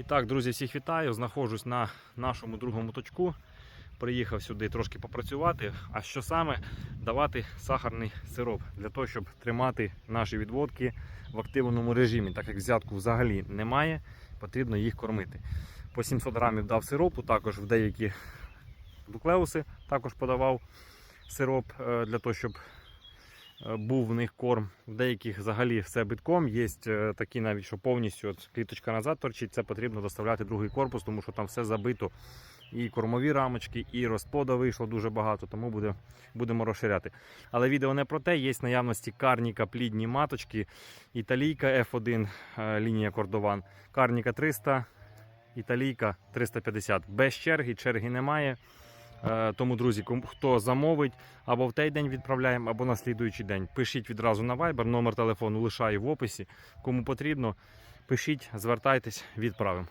І так, друзі, всіх вітаю. Знаходжусь на нашому другому точку. Приїхав сюди трошки попрацювати. А що саме давати сахарний сироп для того, щоб тримати наші відводки в активному режимі, так як взятку взагалі немає, потрібно їх кормити. По 700 грамів дав сиропу, також в деякі дуклеуси також подавав сироп е, для того, щоб був в них корм. В деяких взагалі все битком. Є е, такі навіть, що повністю от кліточка назад торчить, це потрібно доставляти другий корпус, тому що там все забито. І кормові рамочки, і розплода вийшло дуже багато, тому буде, будемо розширяти. Але відео не про те, є наявності карніка, плідні маточки, італійка F1, е, лінія кордован, карніка 300, італійка 350. Без черги, черги немає. Е, Тому, друзі, хто замовить, або в той день відправляємо, або на слідуючий день. Пишіть відразу на Viber, номер телефону лишаю в описі. Кому потрібно, пишіть, звертайтесь, відправимо.